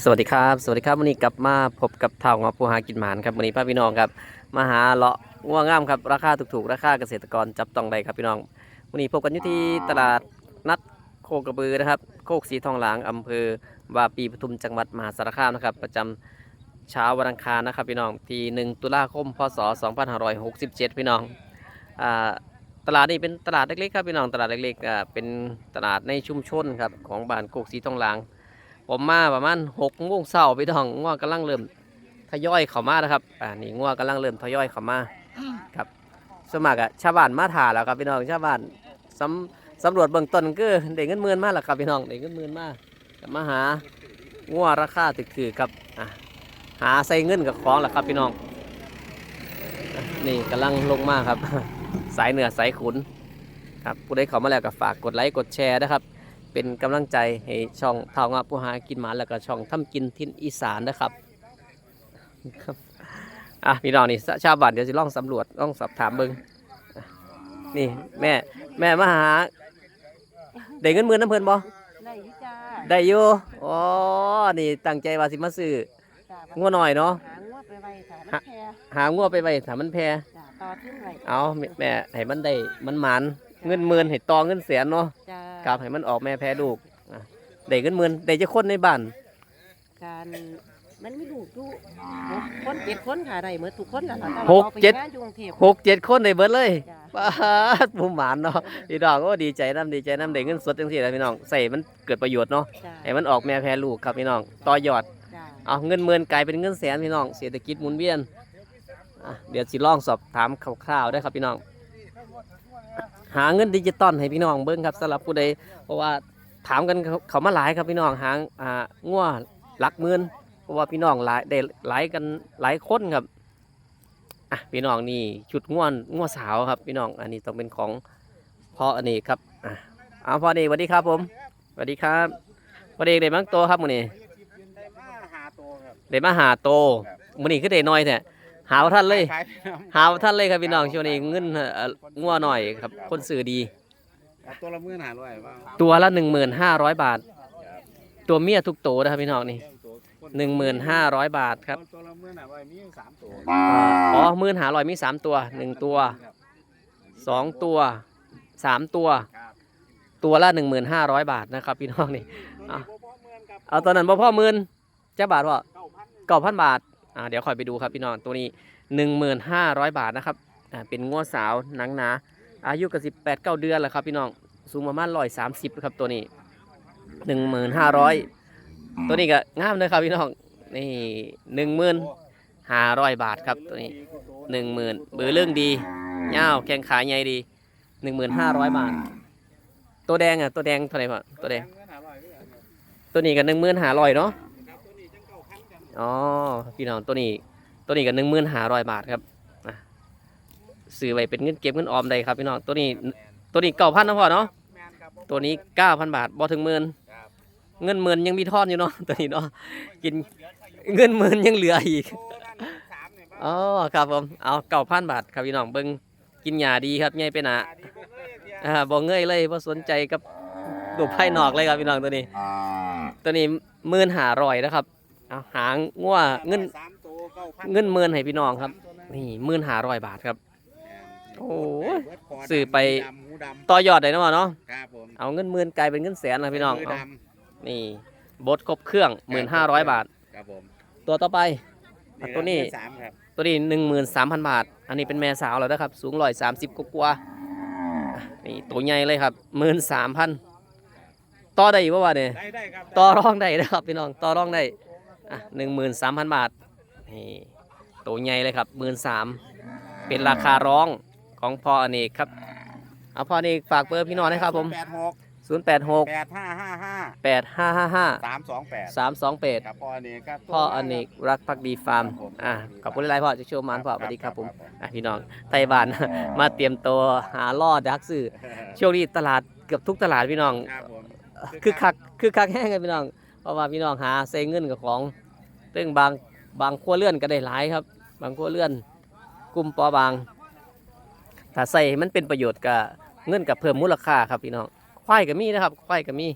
สวัสดีครับ สวัสดีครับวันนี้กลับมาพบกับเท่างอผู้หากินหมานครับวันนี้ป้าพี่น้องครับมาหาเลาะง่วงงามครับราคาถูกๆ ราคาเกษตรกรจับต้องได้ครับพี่น้องวันนี้พบกันอยู่ที่ตลาดนัดโคกระบือนะครับ โคกสีทองหลางอำเภอวาปีปทุมจังหวัดมหาสารคามนะครับ ประจำเช้าวันอังคารนะครับพี่น้องที่1ตุลาคมพศ 2567 พี่น้องอ่าตลาดนี้เป็นตลาดเล็กๆครับพี่น้องตลาดเล็กๆอ่าเป็นตลาดในชุมชนครับของบ้านโคกสีทองหลาง ผมมาประมาณหกโมงเช้าพี่น้องง่วงกำลังเริ่มทยอยเข้ามานะครับอ่านี่ง่วงกำลังเริ่มทยอยเข้ามาครับสมัครอะชาวบ้านมาถ่าแล้วครับพี่น้องชาวบ้านสำสำรวจเบื้องต้นก็เด็กเงินหมื่นมาแล้วครับพี่น้องเด็กเงินหมื่นมากมาหาง่วราคาถือๆครับอะหาใส่เงินกับของแหละครับพี่น้อง นี่กำลังลงมาครับ สายเหนือสายขุนครับผู้ใดเข้ามาแล้วก็ฝากกดไลค์กดแชร์นะครับ เป็นกำลังใจให้ช่องเท่างาผู้หากินหมาแล้วก็ช่องทำกินทินอีสานนะครับครับอะพี่น้องนี่ชาวบ้านเดี๋ยวจะลองสำรวจลองสอบถามเบิ้งอะนี่แม่แม่มาหาได้เงินหมื่นน้ำเพิ่นบ่ได้อยู่จ้าได้อยู่อ๋อนี่ตั้งใจว่าสิมาซื้อจ้างัวหน่อยเนาะหางวไปไว้ค่ะมันแพรหางัวไปไว้ถ้ามันแพจ้าต่อขึ้นไว้เอาแม่แม่ให้มันได้มันหมานเงินหมื่นให้ตอเงินแสนเนาะจ้า ครับให้มันออกแม่แพ้ลูกอะได้เงินหมื่นได้จะคนในบ้านการมันไม่ดูกดูหกคนเจ็ดคนค่ะได้เหมือนทุกคนแหละค่ะแต่หว่ากเอาไปเจ็ดงานอยู่กรุงเทพหกเจ็ดคนได้เบิดเลยจ้าป้าดผู้หมานเนาะพี่น้องก็ดีใจน้ำดีใจน้ำได้เงินสดจังซี่แหละพี่น้องใส่มันเกิดประโยชน์เนาะจ้าให้มันออกแม่แพ้ลูกครับพี่น้องต่อยอด จ้าเอาเงินหมื่นกลายเป็นเงินแสนพี่น้องเศรษฐกิจหมุนเวียนอะเดี๋ยวสิลองสอบถามคร่าวๆได้ครับพี่น้อง หาเงินดิจิตอลให้พี่น้องเบิ้งครับสำหรับผู้ใดเพราะว่าถามกันเขาเขามาหลายครับพี่น้องหางอ่างัวหลักหมื่นเพราะว่าพี่น้องหลายได้หลายกันหลายคนครับอะพี่น้องนี่ชุดง่วนง่วสาวครับ พี่น้องอันนี้ต้องเป็นของพ่ออเนกครับอะเอาพ่ออเนกสวัสดีครับผมสวัสดีครับพ่ออเนกได้มั้งโตครับมื้อนี้ได้มาหาตัวครับได้มาหาโตมื้อนี้คือได้น้อยแท้ หาว่าท่านเลย ขายไปน้ำหาว่าท่านเลยครับพี่น้องช่วงนี้เงินเอ่องัวหน่อยครับ คนซื้อดี เอาตัวละหมื่นหาร้อยบ้างตัวละ 1,500 บาท ตัวเมียทุกโตนะครับพี่น้องนี่ตัวคน1,500 บาทครับ ตัวละหมื่นหาร้อยมีอยู่สามตัวอ่าอ๋อมื่นหาลอยมี3ตัว1ตัวครับ2ตัว3ตัว ครับตัวละ1,500บาทนะครับพี่น้องนี่ อะบ่พอหมื่นครับเอาตอนนั้นบ่พ่อหมื่นจ้าบาทพ่อเก้าพันเก้าพันบาท อ่าเดี๋ยวคอยไปดูครับพี่น้องตัวนี้หนึ่งหมื่นห้าร้อยบาทนะครับอ่าเป็นงัวสาวหนังหนา อายุก็สิบแปดเก้าเดือนแล้วครับพี่น้องสูงประมาณร้อยสามสิบครับตัวนี้หนึ่งหมื่นห้าร้อยตัวนี้ก็งามเลยครับพี่น้องนี่หนึ่งหมื่นห้าร้อยบาทครับตัวนี้หนึ่งหมื่นเบือเรื่องดีเงาแข้งขาใหญ่ดีหนึ่งหมื่นห้าร้อยบาท ตัวแดงอะตัวแดงเท่าไหร่พ่อตัวแดง ตัวนี้ก็หนึ่งหมื่นห้าร้อยเนาะ อ๋อพี่น้องตัวนี้ตัวนี้ก็หนึ่งหมื่นห้าร้อยบาทครับอะซื้อไว้เป็นเงินเก็บเงินออมได้ครับพี่น้องตัวนี้ตัวนี้เก้าพันนะพ่อเนาะแมนครับตัวนี้เก้าพันบาทบ่ถึงหมื่นครับเงินหมื่นยังมีทอนอยู่เนาะตัวนี้เนาะกินเงินหมื่นยังเหลืออีกโอ้ด้านหลังสามเนี่ยบ้างอ๋อครับผมเอาเก้าพันบาทครับพี่น้องเบิ่งกินหญ้าดีครับใหญ่เป็นหนาอ่าดีบ่เลยเดียวอ่าบ่เงยเลยบ่สนใจกับดูภายนอกเลยครับพี่น้องตัวนี้ ตัวนี้หมื่นห้าร้อยนะครับ เอาหางงัวเงินสามตัวเก้าพันเงินหมื่นให้พี่น้องครับ สามตัวนั้นนี่หมื่นห้าร้อยบาทครับ โอ้ยเบิดคดำสื่อไปหูดำหูดำต่อยอดได้เนาะเนาะครับผมเอาเงินหมื่นกลายเป็นเงินแสนนะพี่น้องมืเอาดนี่บดครบเครื่องหมื่นห้าร้อยบาทำครับผมตัวต่อไป อะตัวนี้เงิสามครับตัวนี้หนึ่งหมื่นสามพันบาท อันนี้เป็นแม่สาวแล้วนะครับ สูงร้อยสามสิบกว่าๆอะนี่ตัวใหญ่เลยครับหมื่นสามพันต่อได้อีกว่าวะเนี่ย ได้ได้ครับต่อรองได้นะครับพี่น้องต่อรองได้ อะหนึ่งหมื่นสามพันบาทนี่ตัวใหญ่เลยครับหมื่นสามเป็นราคาร้องของพ่ออเนกครับเอาพ่ออเนกฝากเบอร์พี่น้องนะครับผมแปดหกศูนย์แปดหกแปดห้าห้าห้าแปดห้าห้าห้าสามสองแปดสามสองแปดครับพ่ออเนกครับพ่ออเนกรักพักดีฟาร์มอะขอบคุณหลายๆพ่อจะโชว์มันพ่อสวัสดีครับผมอะพี่น้องไต้หวันมาเตรียมตัวหาล่อดักซื้อช่วงนี้ตลาดเกือบทุกตลาดพี่น้องครับผมคือคักคือคักแห้งกันพี่น้องเพราะว่าพี่น้องหาเซเงินกับของ เรื่องบางบางขั้วเลื่อนก็ได้หลายครับ บางขั้วเลื่อนกลุ่มปอบาง ถ้าใส่ให้มันเป็นประโยชน์กับเงินกับเพิ่มมูลค่าครับพี่น้องควายก็มีนะครับควายก็มี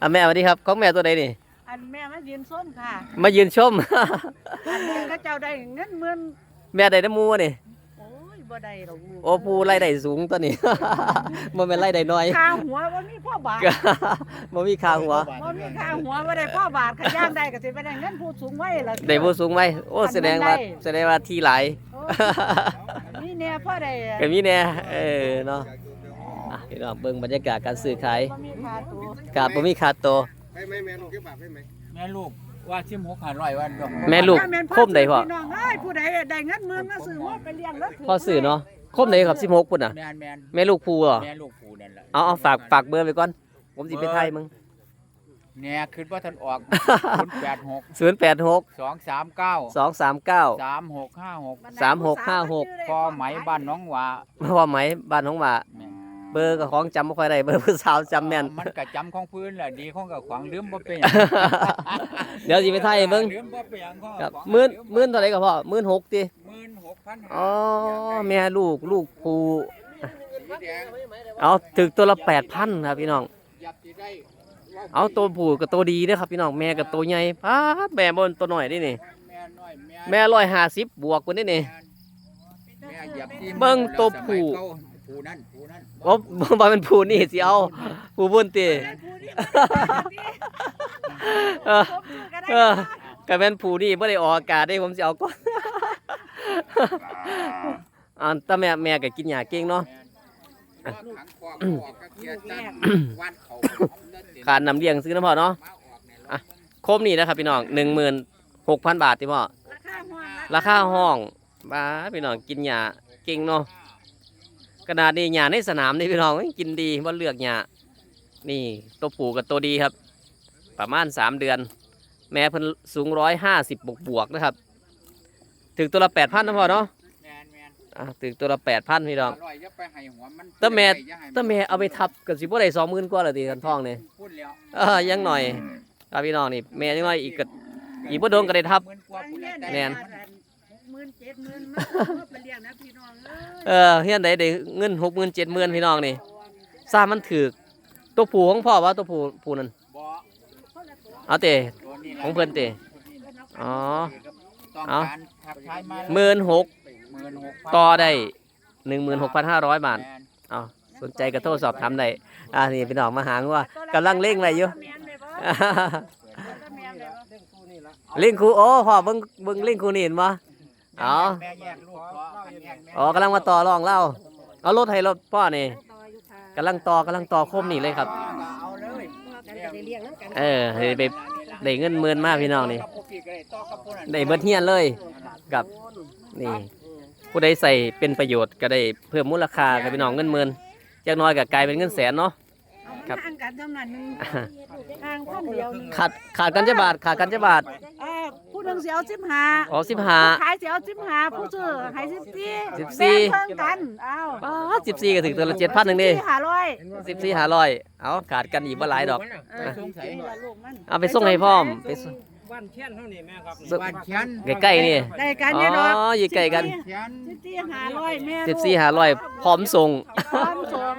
อะแม่สวัสดีครับของแม่ตัวใดนี่อันแม่มายืนส้นค่ะ มายืนชมอันนี้ก็เจ้าได้เงินหมื่นแม่ได้น้ำมูวะนี่โอ้ย บ่ได้หรอกลูกโอ้ปูไล่ได้สูงตัวนี้บ่แม่นไล่ได้น้อยค่าหัวบ่มีพ่อบาทบ่มีค่าหัวบ่มีค่าหัวบ่ได้พ่อบาทขย่างได้ก็สิไปได้เงินผู้สูงวัยล่ะ ได้บ่สูงไหมโอ้แสดงว่าแสดงว่าที่หลาย โอ้ยนี่แน่พ่อได้ก็มีแน่เออเนาะอะพี่น้องเบิ่งบรรยากาศการซื้อขายบ่มีค่าตัวกาบบ่มีค่าตัวให้ไหมแม่ลูกเก็บปากให้ไหมแม่ลูก ว่าชิมหกหาร้อยวันดอกแม่ลูกถ้าแนคมใดพ่อพี่น้องเอ้ยผู้ใดได้เงินหมื่นมาซื้อหัวไปเลี้ยงแล้วถืพ่อซื้อเนาะคมไหนครับ16พุ่นน่ะแมนแมนแม่ลูกภูเหรอแม่ลูกผูนั่นแหละเอาเอาฝากฝากเบอร์ไว้ก่อน ผมสิไปไทยมึงเนี่ยคิดว่าท่านออกศูนย์แปดหก086สองสามเก้า239สามหกห้าหกสามหกห้าหกพอไหมบ้านน้องหว่าเพราะว่าไหมบ้านของหว่าแม่น เบอร์ก็ของจำบ่ค่อยได้เบอร์ผู้สาวจำแม่น มันกะจำของพื้นแหละดีของกับขวางลืมบ่เป็นหยังเดี๋ยวสิไปไทยให้เบิ่งลืมบ่เป็นหยังของครับขวางหมื่นลืหมื่นเท่าไหร่ก็พ่อหมื่นหกติหมื่นหกพันห้าอ๋อแม่ลูกลูกภูสีแดงเอาถึกตัวละ8,000ครับพี่น้องอยากสิได้ว่าเอาตัวผู้กับตัวดีเด้อครับพี่น้องแม่กับตัวใหญ่พาดแม่บนตัวน้อยนี่นี่ แม่น้อยแม่แม่ร้อยห้าสิบบวกกว่านี่นี่แม่เหยียบที่เบิ่งตัวผู้สมัยเก่า ผู้นั่นผู้นั่นโอ้บ่เป็นผู้นี่สิเอาผู้บุญติเออเออก็เป็นผู้นี่บ่ได้ออกอากาศได้ผมสิเอาก่อนอันแต่แม่แม่ก็กินหญ้าเก่งเนาะขังคอกออกก็เกียร์จันวันเขาเล่นเด่นขาดน้ำเลี้ยงซื้อน้ำพ่อเนาะมาออกเนี่ยโคมนี่นะครับพี่น้อง16,000 บาทติพ่อราคาห้องราคาห้องบ้าพี่น้องกินหญ้าเก่งเนาะ ขนาดนี้หญ้าในสนามนี่พี่น้องยังกินดีว่าเลือกหญ้านี่ตัวผู้กับตัวดีครับ ประมาณสามเดือน แม่เพิ่นสูงร้อยห้าสิบบวกบวกๆนะครับ ถึงตัวละแปดพันนะพ่อเนาะแม่นแม่นอะถึงตัวละแปดพันพี่น้องอร่อยอย่าไปให้หัวมันแต่แม่อย่าให้นถ้าแม่เอาไปทับกับสิบ่ได้สองหมื่นกว่าละตีกันทองเนี่ยพูดแล้วเออยังหน่อยครับพี่น้องนี่แม่ยังน้อยอีกก็อีกบ่โดนก็ได้ทับหมื่กว่าพูดแล้วแน่นห มื่นเจ็ดหมื่นมาไปเลี้ยงนะพี่น้องเอ้ยเออเฮียนใดได้เงินหกหมื่นเจ็ดหมื่นพี่น้องนี่ซามันถือตัวผู้ของพ่อว่าตัวผู้ผู้นั้นบ่เอาเตะตัวนี้ของเพิ่นเตะอ๋อ ต้องเอา การทักทายมาหมื่นหกหมื่นหกพันต่อได้หนึ่งหมื่นหกพันห้าร้อยบาทแม่นเอาสนใจก็โทรสอบถามได้อ่านี่พี่น้องมาหาว่ากำลังเล่งอะไรอยู่ แม่นเลยบ่แม่นเลยบ่เล่งครูโอ้พ่อเบิ่งเบิ่งเล่งครูนี่เห็นบ่ เอาแม่แยกลูกเพราะกันแยกแม่อ๋อกำลังมาต่อรองเล่าเอารถให้รถพ่อนี่ต่ออยู่ค่ะกำลังต่อกำลังต่อโคมนี่เลยครับ เอาเลยพ่อกันก็ได้เลี้ยงนำกันเออให้ไปได้เงินหมื่นมากพี่น้องนี่ต่อกับผู้พี่ก็ได้ต่อกับผู้นั้นได้เบิดเฮียนเลยกับนี่ ผู้ใดใส่เป็นประโยชน์ก็ได้เพิ่มมูลค่ากับพี่น้องเงินหมื่นจากน้อยก็กลายเป็นเงินแสนเนาะ ครับ ห่างกันเท่านั้นหนึงห่างคนเดียวหนึงขาดขาดกันจะบาทขาดกันจะบาท เออผู้หนึงสิเอา15อ๋อสิบห้า ผู้ขายสิเอา15ผู้ซื้อให้14สิบสี่ แบ่งเพิ่งกันเอ้าป้าสิบสี่ก็ถึงตัวละเจ็ดพันหนึ่งดิห้าร้อยสิบสี่ห้าร้อยเอาขาดกันอีกบ่หลายดอก เออนี่ล่ะลูกมันเอาไปส่งให้พร้อมไปส่ง บ้านเชียนเท่านี้แม่ครับส่งบ้านเชียนใกล้ๆนี่ ได้กันอ๋เนี่ยดอกออยู่ใกล้กัน เชียนสิบสี่ห้าร้อยแม่สิบสี่ห้าร้อยพร้อมส่ง พร้อมส่ง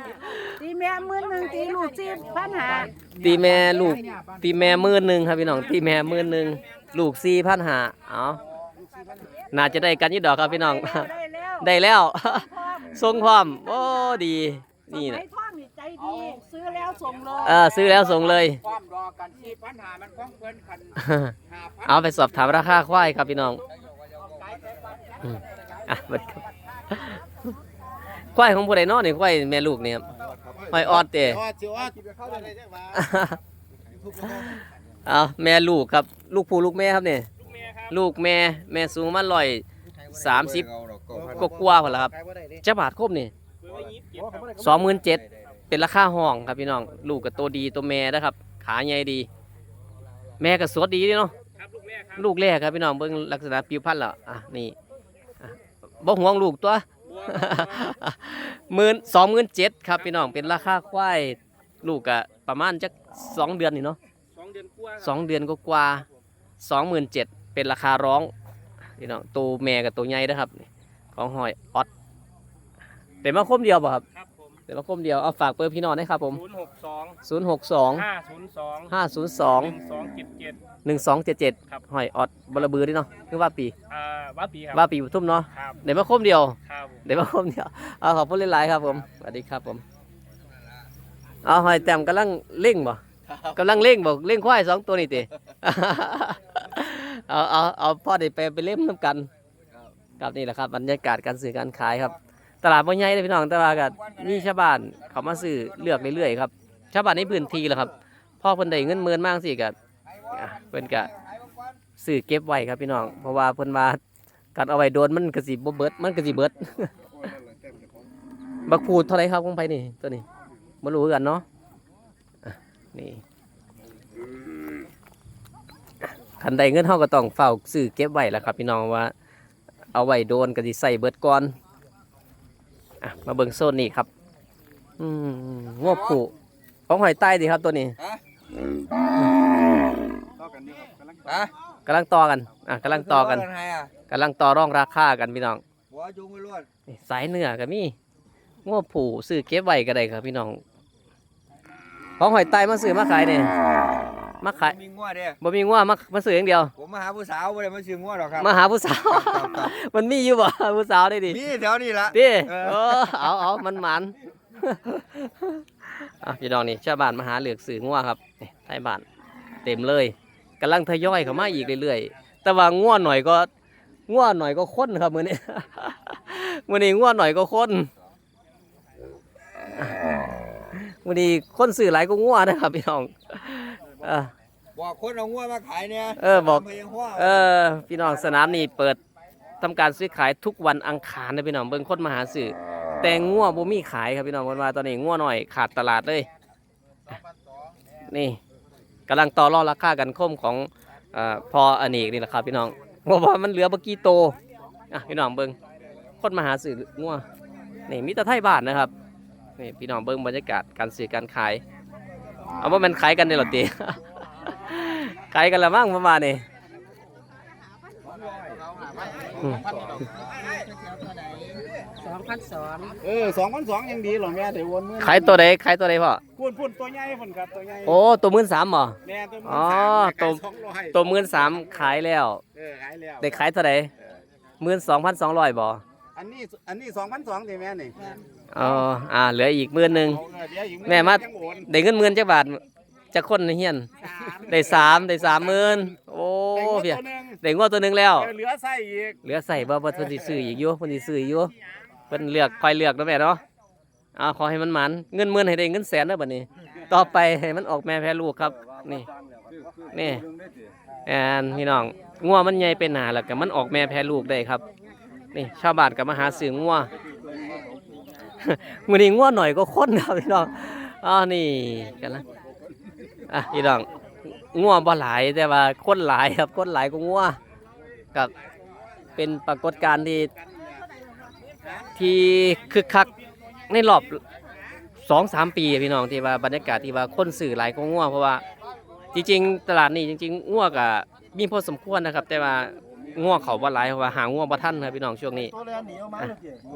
ตีแม่หมื่นหนึ่งตีลูกสิบพันหาตีแม่ลูก ตีแม่หมื่นหนึ่งครับพี่น้อง ตีแม่หมื่นหนึ่งลูกสี่พันหาเอาน่าจะได้กันอยี่ดอกครับพี่น้อง ได้แล้วได้แล้ว พร้อมส่งพร้อมโอ้ดี นี่ไอ้นะท่องนี่ใจดี ซื้อแล้วส่งเลยเออซื้อแล้วส่งเลย ความร อกันที่ปัญหามันของเพิ่นคันหาพันเอาไปสอบถามราคาควายครับพี่น้องอืมอะเบิดครับควายของผู้ใดเนอนี่ควายแม่ลูกนี่ครับห้อยออดเตะออดสิออดเข้าไปได้จังหวะเอาแม่ลูกครับ ลูกผู้ลูกแม่ครับเนี่ยลูกแม่แม่สูงมาลอยสามสิบกกว่าๆพอแล้วครับจะบาทครบนี่สองหมื่นเจ็ดเป็นราคาห้องครับพี่น้อง ลูกกับตัวดีตัวแม่นะครับ ขาใหญ่ดี แม่กับสวดดีเด้เนาะลูกแรกครับพี่น้องเบิ่งลักษณะผิวพรรณแล้วอะนี่อะบ่ห่วงลูกตัวหมื่นสองหมื่นเจ็ดครับพี่น้องเป็นราคาควายลูกกะประมาณจักสองเดือนนี่เนาะสองเดือนกว่าสองเดือนก็กว่าสองหมื่นเจ็ดเป็นราคาร้องพี่น้องตัวแม่กับตัวใหญ่นะครับนี่ของหอยออดเต็มมาคมเดียวป่ะครับ ครับผมเดี๋ยวมาคมเดียวเอาฝากเบอร์พี่น้องได้ครับผม ศูนย์หกสอง062 ห้าศูนย์สอง502หนึ่งสองเจ็ดเจ็ด 1277ครับหอยออดบลบือด้วยเนาะคือว่าปีอ่าว่าปีครับว่าปีปทุมเนาะครับเดี๋ยวมาคมเดียว ครับเดี๋ยวมาคมเดียวเอาขอบคุณหลายๆครับผมสวัสดีครับผมเอาหอยแต้มกำลังเร่งบ่กำลังเร่งบ่เร่งควายสองตัวนี่ติ เอาเอาเอาพ่อได้ไปไปเล่มน้ำกันครับนี่แหละครับบรรยากาศการซื้อการขายครับ ตลาดบ่ใหญ่เลยพี่น้องแต่ว่าก็มีชาวบ้านเขามาซื้อเลือกเรื่อยๆครับชาวบ้านในพื้นที่แหละครับพ่อเพิ่นได้เงินหมื่นมากสิก็อะเพิ่นก็ซื้อเก็บไว้ครับพี่น้อง เพราะว่าเพิ่นว่าการเอาไว้โดนมันก็สิบ่เบิดมันก็สิเบิดบักพูดเท่าไรครับของไผนี่ตัวนี้บ่รู้กันเนาะนี่คันใดเงินเฮาก็ต้องเฝ้าซื้อเก็บไว้แหละครับ พี่น้องว่า เอาไว้โดนก็สิใส่เบิดก่อน อะมาเบิ่งโซนนี้ครับ อืมงวผูของหอยใต้ดีครับตัวนี้ฮะกำลังต่อกัน อะกำลังต่อกันไงอะกำลังต่อรองราคากันพี่น้องหัวจุงไปรวดนี่สายเนื้อก็มีงวผูซื้อเก็บไว้ก็ได้ครับพี่น้อง ของหอยใต้มาซื้อมาขายเนี่ย มาขายมีงัวเด้บ่มีงวมามาซื้ออย่างเดียว ผมมาหาผู้สาวไม่ได้มาซื้องัวหรอกครับมาหาผู้สาว มันมีอยู่บ่ผู้สาวได้ดิมีแถวนี้ละดิเออเออเอาเอามันหมันอะพี่น้องนี่ชาวบ้านมาหาเหลือกสื่องัวครับนี่ไทยบ้าน เต็มเลยกำลังทยอยเข้ามาอีกเรื่อยๆ แต่ว่างัวหน่อยก็งัวหน่อยก็ค้นครับมื้อนี้มื้อนี้งัวหน่อยก็ค้นมื้อนี้คนซื้อหลายก็งัวนะครับพี่น้อง เออ บอกคนเอางัวมาขายเนี่ยเออบอก ทำไมยังหัวเออ พี่น้องสนามนี่เปิดทำการซื้อขายทุกวันอังคารนะพี่น้องเบิ่งคนมาหาซื้อแต่งัวบ่มีขายครับพี่น้องเพิ่นว่าตอนนี้งัวหน่อยขาดตลาดเลยอะนี่กำลังต่อรองราคากันคมของเอ่อพออเนกนี่แหละครับพี่น้องเพราะว่ามันเหลือบ่กี่โตอะพี่น้องเบิ่งคนมาหาซื้องัวนี่มีแต่ไทยบ้านนะครับนี่พี่น้องเบิ่งบรรยากาศการซื้อการขาย เอาว่ามันขายกันได้หรอติขายกันละมั้งประมาณนี้สองพันสองเออสองพันสองยังดีหรอแม่เดี๋ยววนมือขายตัวใดขายตัวใดพ่อพูดพูดตัวใหญ่ผลครับตัวใหญ่โอ้ตัวมื่นสามบ่แม่ตัวอ๋อตัวตัวสองร้อยตัวมื่นสามขายแล้วเออขายแล้วได้ขายเท่าใดมื่นสองพันสองร้อยบ่ อันนี้อันนี้สองพันสองสิแม่นี่อ๋ออ่าเหลืออีกมื่นหนึ่ง เอาเออเดี๋ยวอีกแม่มา จังโอนได้เงินหมื่นจักบาทจะคนในเฮียนได้สามได้สามหมื่นโอ้ได้เพียตัวหนึงได้งวดตัวหนึงแล้ว เออเหลือไส้อีกเหลือใส่บ่บ่เพิ่นสิซื้ออีกอยู่เพิ่นสิซื้ออีกอยู่เพิ่นเลือกค่อยเลือกเนาะแม่เนาะอ่าขอให้มันหมันเงินหมื่นให้ได้เงินแสนเด้อบัดนี้ ต่อไปให้มันออกแม่แพ้ลูกครับ นี่นี่แอนพี่น้องงัวมันใหญ่เป็นหนาแล้วก็มันออกแม่แพ้ลูกได้ครับ นี่ชาวบ้านก็มาหาซื้องัวมือนี้งัวหน่อยก็ค้นครับพี่น้องอ๋อนี่กันละอะพี่น้องงัวบ่หลายแต่ว่าค้นหลายครับค้นหลายก็งัวกับเป็นปรากฏการณ์ที่ที่คึกคักในรอบสองสามปีพี่น้องที่ว่าบรรยากาศที่ว่าคนสื่อหลายก็งัวเพราะว่าจริง ๆ ตลาดนี้จริงๆง่วก็มีพอสมควรนะครับ แต่ว่า ง่วเขาบ่หลายเพราะว่าหาง่วบ่ทันครับพี่น้องช่วงนี้อะ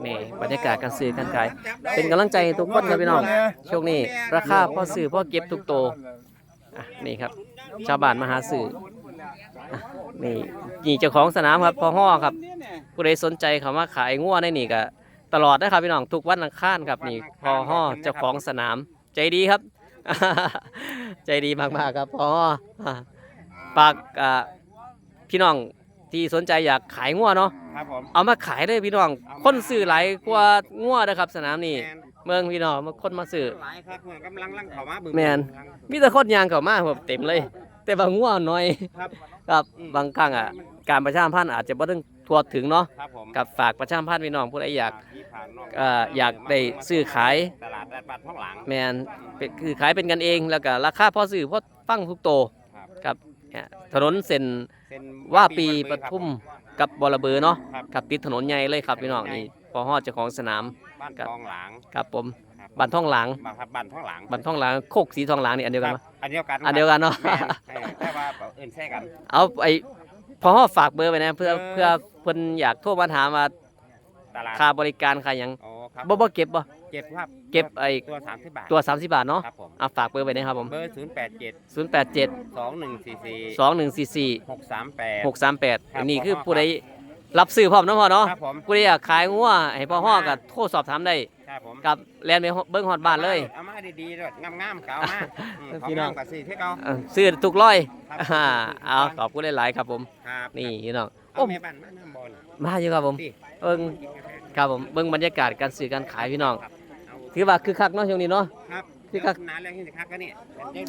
นี่บรรยากาศการซื้อการขาย เป็นกำลังใจให้ทุกคนครับพี่น้องช่วงนี้ ราคาพอซื้อพอเก็บทุกโตวอะนี่ครับ ชาวบ้านมาหาซื้ออะนี่นี่เจ้าของสนามครับพอฮ้อครับ ผู้ใดสนใจเขามาขายง่วในนี่ก็ตลอดนะครับพี่น้องทุกวันอังคารครับนี่พอฮ้อเจ้าของสนามใจดีครับ ใจดีมากๆครับพออ่าฝากอ่าพี่น้อง ที่สนใจอยากขายง่วเนาะครับผมเอามาขายเลยพี่น้อง คนซื้อหลายกว่าง่วนะครับ สนามนี่เมืองพี่น้องมาคนมาซื้อ หลายครับกำลังลังเข้ามาบึ้แม่นมีแต่คนยางเข้ามาแบบเต็มเลย แต่บางง่วน้อย ครับ ครับบางครั้งอะการประชาสัมพันธ์อาจจะบ่ถึงทั่วถึงเนาะครับผมกับฝากประชาสัมพันธ์พี่น้องผู้ใดอยาก ที่ผ่านนอกเอ่ออยากได้ซื้อขาย ตลาดนัดบ้านท้องหลัง แมนเป็นคือขายเป็นกันเองแล้วก็ราคาพอซื้อพอฟังทุกโตครับ ครับเนี่ย ถนนเส้นเส้นว่าปีปทุมกับบอระเบือเนาะครับกับติดถนนใหญ่เลยครับพี่น้องนี่พอฮอดเจ้าของสนามบ้านทองหลังครับผมครับบันท่องหลังบ้านครับบ้านท้องหลังบันท่องหลังโคกสีทองหลังนี่อันเดียวกันคปะรับอันเดียวกันอันเดียวกันเนาะแม่นเออแต่ว่าเอื่นแท้กัน เอาไอพอฮอดฝากเบอร์ไว้นะเพื่อเออ เพื่อเพิ่นอยากโทรมาถามว่าตลาดค่าบริการค่าหยังอ๋อครับบ่บ่เก็บบ่ เจ็บครับเก็บไอ้ตัวสามสิบบาทตัว 30 บาทเนาะครับผมเอาฝากเบอร์ไว้นะครับผมเบอร์ศูนย์แปดเจ็ด087 สองหนึ่งสี่สี่2144 หกสามแปด 638ครับอันนี้คือพ่อผู้ใดรับซื้อพร้อมเนาะพ่อเนาะครับผม ผู้ใดอยากขายงัวให้พ่อฮ้อก็โทรสอบถามได้ครับผมกับแลนด์ไปเบิ้งฮอดบ้านเลย เอามาดีๆด้วยงามๆเก่ามาอืมของพี่น้องงามกับสีที่เก่า เออซื้อทุกร้อยครับอ่าเอาขอบคุณหลายๆครับผม ครับนี่พี่น้องเอาโอ้แม่บ้านมาน้ำบอลมาอยู่ครับผมดิเบิ้งครับผมเบิ้งบรรยากาศการซื้อการขายพี่น้อง ครับเอา ถือว่าคือคักเนาะช่วงนี้เนาะ ครับที่ก็นานแล้วที่สิครับก็นี่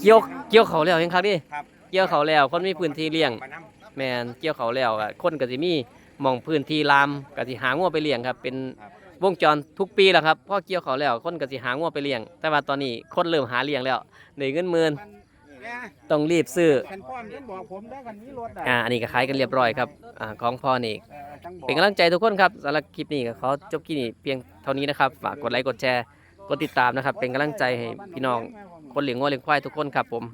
เกี่ยวเกี่ยวเขาแล้วยังคักดิครับเกี่ยวเขาแล้วคนมีพื้นที่เลี้ยงมาน้แมนเกี่ยวเขาแล้วอะคนก็สิมีหมองพื้นที่ลามก็สิหางัวไปเลี้ยงครับ เป็นครับ วงจรทุกปีแหละครับพอเกี่ยวเขาแล้วคนก็สิหางัวไปเลี้ยง แต่ว่าตอนนี้คนเริ่มหาเลี้ยงแล้วได้เงินหมื่นำเนี่ยต้องรีบซื้อฉันพ่อมฉันบอกผมได้กันนี้รถอ่าอันนี้ก็ขายกันเรียบร้อยครับอ่าของพ่อนี่เออจังบอกเป็นกำลังใจทุกคนครับสำหรับคลิปนี้ก็ขอจบคลิปนี้เพียงเท่านี้นะครับ ฝากกดไลค์กดแชร์ กดติดตามนะครับ เป็นกำลังใจให้พี่น้องคนเลี้ยงงัวเลี้ยงควายทุกคนครับผม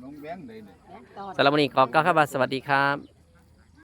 สำหรับวันนี้ขอกล่าวคำว่าสวัสดีครับ